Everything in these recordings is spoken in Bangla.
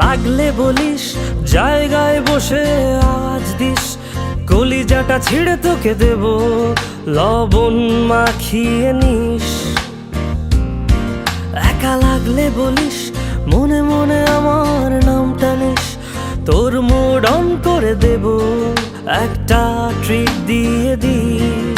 লাগলে বলিস, জায়গায় বসে আজ দিস। কলিজাটা ছিঁড়ে তোকে দেব, লবণ মাখিয়ে নিস। একা লাগলে বলিস, মনে মনে আমার নামটা নিস। তোর মোড় অন করে দেব, একটা ট্রিপ দিয়ে দিস।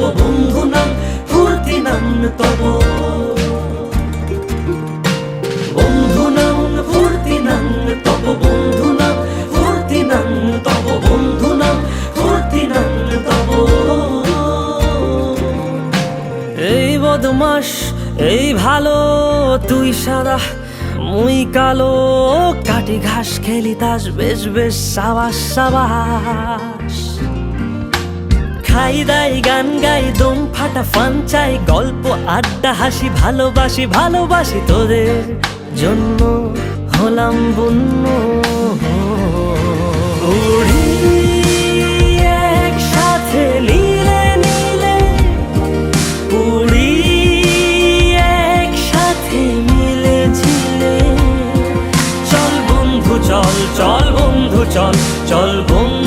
তব বন্ধু নাং ফুর্তি নাং তব। বন্ধু নাং ফুর্তি নাং তব, বন্ধু নাং ফুর্তি নাং তব, বন্ধু নাং ফুর্তি নাং তব। এই বদমাস, এই ভালো, তুই সাদা, মুই কালো, কাটি ঘাস খেলি তাস, বেশ বেশ সাবাস সাবাস। খাই দাই, গান গাই, দম ফাটা, ফান চাই, গল্প, আড্ডা, হাসি, ভালোবাসি ভালোবাসি তোদের জন্য হলাম বন্য। চল বন্ধু, চল চল বন্ধু, চল চল বন্ধু।